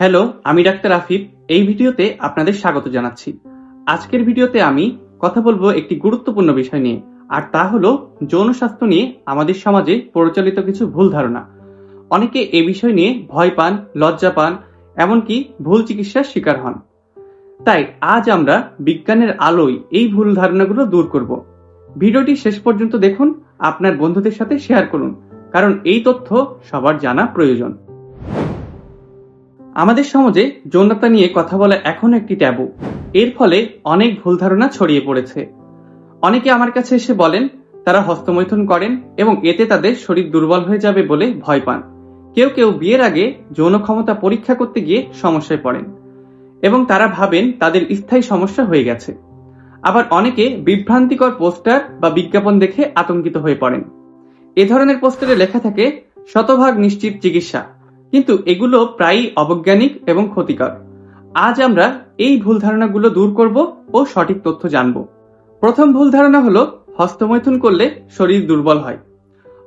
Hello আমি doctor Afif এই ভিডিওতে আপনাদের স্বাগত জানাচ্ছি। আজকের ভিডিওতে আমি কথা বলব একটি গুরুত্বপূর্ণ বিষয় নিয়ে, আর তা হলো যৌন স্বাস্থ্য নিয়ে আমাদের সমাজে প্রচলিত কিছু ভুল ধারণা। অনেকে এ বিষয় নিয়ে ভয় পান, লজ্জা পান, এমনকি ভুল চিকিৎসার শিকার হন। তাই আজ আমরা বিজ্ঞানের আলোয় এই ভুল ধারণাগুলো দূর করব। ভিডিওটি শেষ পর্যন্ত দেখুন, আপনার বন্ধুদের সাথে শেয়ার করুন, কারণ এই তথ্য সবার জানা প্রয়োজন। আমাদের সমাজে যৌনতা নিয়ে কথা বলা এখন একটি ট্যাবু। এর ফলে অনেক ভুল ধারণা ছড়িয়ে পড়েছে। অনেকে আমার কাছে এসে বলেন, তারা হস্তমৈথুন করেন এবং এতে তাদের শরীর দুর্বল হয়ে যাবে বলে ভয় পান। কেউ কেউ বিয়ের আগে যৌন ক্ষমতা পরীক্ষা করতে গিয়ে সমস্যায় পড়েন এবং তারা ভাবেন তাদের স্থায়ী সমস্যা হয়ে গেছে। আবার অনেকে বিভ্রান্তিকর পোস্টার বা বিজ্ঞাপন দেখে আতঙ্কিত হয়ে পড়েন। এ ধরনের পোস্টারে লেখা থাকে, শতভাগ নিশ্চিত চিকিৎসা। কিন্তু এগুলো প্রায়ই অবৈজ্ঞানিক এবং ক্ষতিকর। আজ আমরা এই ভুল ধারণাগুলো দূর করব ও সঠিক তথ্য জানব। প্রথম ভুল ধারণা হলো, হস্তমৈথুন করলে শরীর দুর্বল হয়।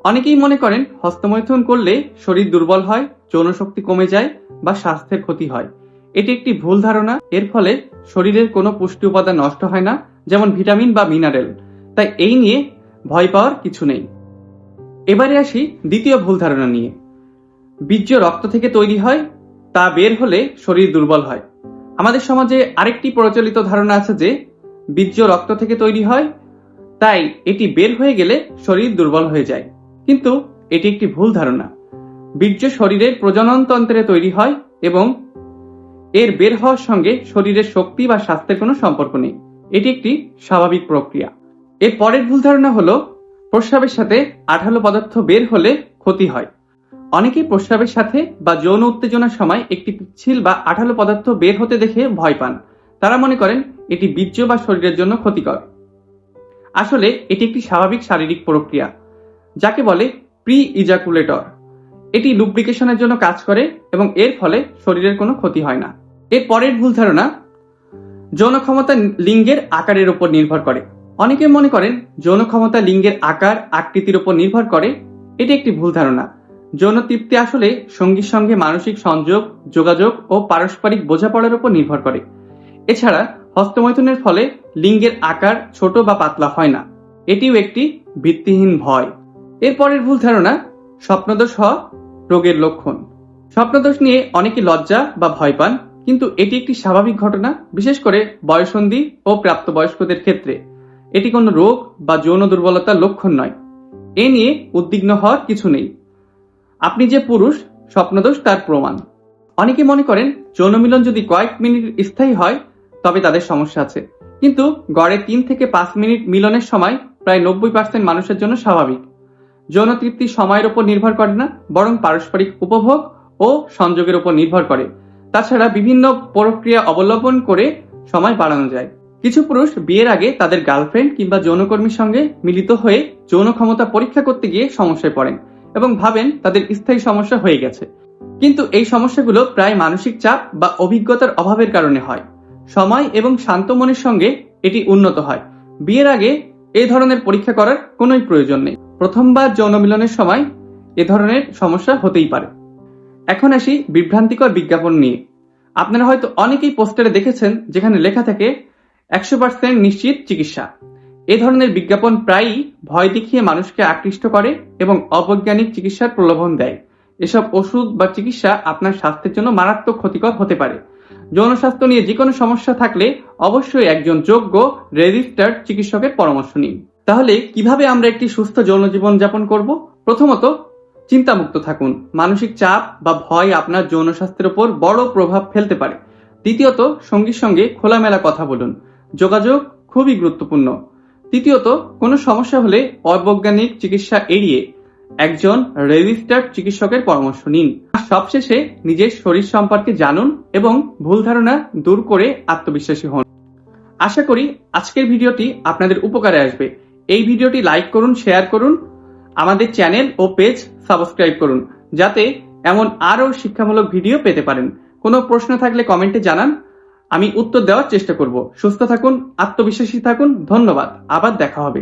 অনেকেই মনে করেন, হস্তমৈথুন করলে শরীর দুর্বল হয়, যৌনশক্তি কমে যায় বা স্বাস্থ্যের ক্ষতি হয়। এটি একটি ভুল ধারণা, এর ফলে শরীরের কোনো পুষ্টি উপাদান নষ্ট হয় না, যেমন ভিটামিন বা মিনারেল। তাই এই নিয়ে ভয় পাওয়ার কিছু নেই। এবারে আসি দ্বিতীয় ভুল ধারণা নিয়ে। বীর্য রক্ত থেকে তৈরি হয়, তা বের হলে শরীর দুর্বল হয়। আমাদের সমাজে আরেকটি প্রচলিত ধারণা আছে যে, বীর্য রক্ত থেকে তৈরি হয়, তাই এটি বের হয়ে গেলে শরীর দুর্বল হয়ে যায়। কিন্তু এটি একটি ভুল ধারণা। বীর্য শরীরের প্রজননতন্ত্রে তৈরি হয় এবং এর বের হওয়ার সঙ্গে শরীরের শক্তি বা স্বাস্থ্যের কোনো সম্পর্ক নেই। এটি একটি স্বাভাবিক প্রক্রিয়া। এর পরের ভুল ধারণা হলো, প্রস্রাবের সাথে আঠালো পদার্থ বের হলে ক্ষতি হয়। অনেকেই প্রস্রাবের সাথে বা যৌন উত্তেজনার সময় একটি পিচ্ছিল বা আঠালো পদার্থ বের হতে দেখে ভয় পান। তারা মনে করেন এটি বীর্য বা শরীরের জন্য ক্ষতিকর। আসলে এটি একটি স্বাভাবিক শারীরিক প্রক্রিয়া, যাকে বলে প্রি ইজাকুলেটর এটি লুব্রিকেশনের জন্য কাজ করে এবং এর ফলে শরীরের কোনো ক্ষতি হয় না। এর পরের ভুল ধারণা, যৌন ক্ষমতা লিঙ্গের আকারের উপর নির্ভর করে। অনেকে মনে করেন যৌন ক্ষমতা লিঙ্গের আকার আকৃতির উপর নির্ভর করে, এটি একটি ভুল ধারণা। যৌন তৃপ্তি আসলে সঙ্গীর সঙ্গে মানসিক সংযোগ, যোগাযোগ ও পারস্পরিক বোঝাপড়ার উপর নির্ভর করে। এছাড়া হস্তমৈথুনের ফলে লিঙ্গের আকার ছোট বা পাতলা হয় না। এটিও একটি ভিত্তিহীন ভয়। এরপরের ভুল ধারণা, স্বপ্নদোষ হওয়া রোগের লক্ষণ। স্বপ্নদোষ নিয়ে অনেকে লজ্জা বা ভয় পান, কিন্তু এটি একটি স্বাভাবিক ঘটনা, বিশেষ করে বয়সন্ধি ও প্রাপ্তবয়স্কদের ক্ষেত্রে। এটি কোনো রোগ বা যৌন দুর্বলতার লক্ষণ নয়। এ নিয়ে উদ্বিগ্ন হওয়ার কিছু নেই। আপনি যে পুরুষ, স্বপ্নদোষ তার প্রমাণ। অনেকে মনে করেন, যৌন মিলন যদি কয়েক মিনিট স্থায়ী হয়, তবে তাদের সমস্যা আছে। কিন্তু গড়ে তিন থেকে পাঁচ মিনিট মিলনের সময় প্রায় নব্বই পার্সেন্ট মানুষের জন্য স্বাভাবিক। যৌন তৃপ্তি সময়ের উপর নির্ভর করে না, বরং পারস্পরিক উপভোগ ও সংযোগের উপর নির্ভর করে। তাছাড়া বিভিন্ন প্রক্রিয়া অবলম্বন করে সময় বাড়ানো যায়। কিছু পুরুষ বিয়ের আগে তাদের গার্লফ্রেন্ড কিংবা যৌনকর্মীর সঙ্গে মিলিত হয়ে যৌন ক্ষমতা পরীক্ষা করতে গিয়ে সমস্যায় পড়েন। এবং ভাবেন তাদের স্থায়ী সমস্যা হয়ে গেছে। কিন্তু এই সমস্যাগুলো প্রায় মানসিক চাপ বা অভিজ্ঞতার অভাবের কারণে হয়। সময় এবং শান্ত মনের সঙ্গে এটি উন্নত হয়। বিয়ের আগে এই ধরনের পরীক্ষা করার কোনোই প্রয়োজন নেই। প্রথমবার যৌন মিলনের সময় এ ধরনের সমস্যা হতেই পারে। এখন আসি বিভ্রান্তিকর বিজ্ঞাপন নিয়ে। আপনারা হয়তো অনেকেই পোস্টারে দেখেছেন যেখানে লেখা থাকে, একশো পার্সেন্ট নিশ্চিত চিকিৎসা। এ ধরনের বিজ্ঞাপন প্রায়ই ভয় দেখিয়ে মানুষকে আকৃষ্ট করে এবং অবৈজ্ঞানিক চিকিৎসার প্রলোভন দেয়। এসব ওষুধ বা চিকিৎসা আপনার স্বাস্থ্যের জন্য মারাত্মক ক্ষতিকর হতে পারে। যৌন স্বাস্থ্য নিয়ে যে কোনো সমস্যা থাকলে অবশ্যই একজন যোগ্য রেজিস্টার্ড চিকিৎসকের পরামর্শ নিন। তাহলে কীভাবে আমরা একটি সুস্থ যৌন জীবন যাপন করব? প্রথমত, চিন্তামুক্ত থাকুন। মানসিক চাপ বা ভয় আপনার যৌন স্বাস্থ্যের উপর বড় প্রভাব ফেলতে পারে। দ্বিতীয়ত, সঙ্গীর সঙ্গে খোলামেলা কথা বলুন। যোগাযোগ খুবই গুরুত্বপূর্ণ। তৃতীয়ত, কোনো সমস্যা হলে অবৈজ্ঞানিক চিকিৎসা এড়িয়ে একজন রেজিস্টার্ড চিকিৎসকের পরামর্শ নিন। সবশেষে নিজের শরীর সম্পর্কে জানুন এবং ভুল ধারণা দূর করে আত্মবিশ্বাসী হন। আশা করি আজকের ভিডিওটি আপনাদের উপকারে আসবে। এই ভিডিওটি লাইক করুন, শেয়ার করুন, আমাদের চ্যানেল ও পেজ সাবস্ক্রাইব করুন, যাতে এমন আরও শিক্ষামূলক ভিডিও পেতে পারেন। কোনো প্রশ্ন থাকলে কমেন্টে জানান। আমি উত্তর দেওয়ার চেষ্টা করব। সুস্থ থাকুন আত্মবিশ্বাসী থাকুন ধন্যবাদ। আবার দেখা হবে।